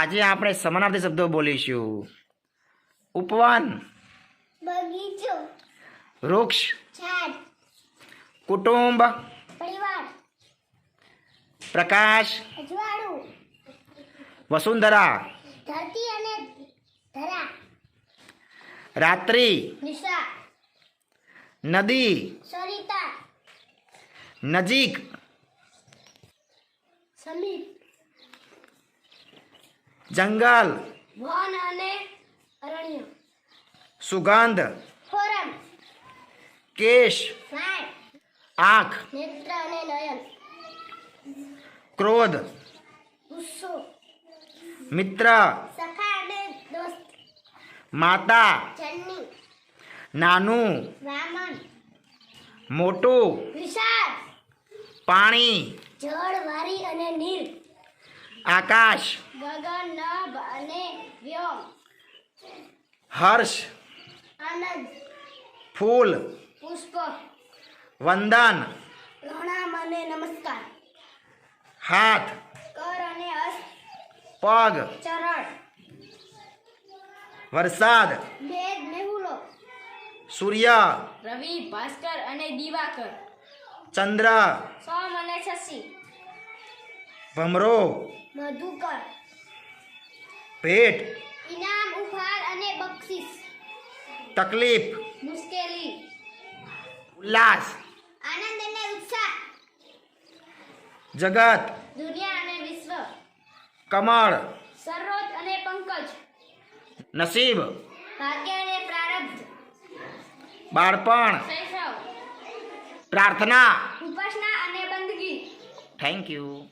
આજે આપણે સમાનાર્થી શબ્દો બોલીશું. ઉપવન. બગીચો. વૃક્ષ. ઝાડ. કુટુંબ. પરિવાર. પ્રકાશ. અજવાળું. વસુંધરા. ધરતી અને ધરા. રાત્રિ. નિશા. નદી. સરિતા. નજીક. જંગલ. વન અને અરણ્ય. સુગંધ. ફોરન કેશ. આંખ. નેત્ર અને નયન. ક્રોધ. ગુસ્સો. મિત્ર. સખા અને દોસ્ત. માતા. જન્ની. નાનું. વામન. મોટું. વિશાળ. પાણી. જળ વારી અને નીર. આકાશ. ગગન નભ અને વ્યોમ. હર્ષ. આનંદ. ફૂલ. પુષ્પ. વંદન. પ્રણામ અને નમસ્કાર. હાથ. કર અને હસ્ત પગ. ચરણ. વરસાદ. મેઘ મેહુલો. સૂર્ય. રવિ ભાસ્કર અને દિવાકર. ચંદ્ર. સોમ અને શશી. ભમરો મધુકર ભેટ ઇનામ ઉપહાર અને બક્ષિસ. તકલીફ મુશ્કેલી. ઉલ્લાસ આનંદ અને ઉત્સાહ. જગત દુનિયા અને વિશ્વ. કમળ સરોજ અને પંકજ. નસીબ ભાગ્ય અને પ્રારબ્ધ. બાળપણ શૈશવ. પ્રાર્થના. ઉપાસના અને બંદગી. Thank you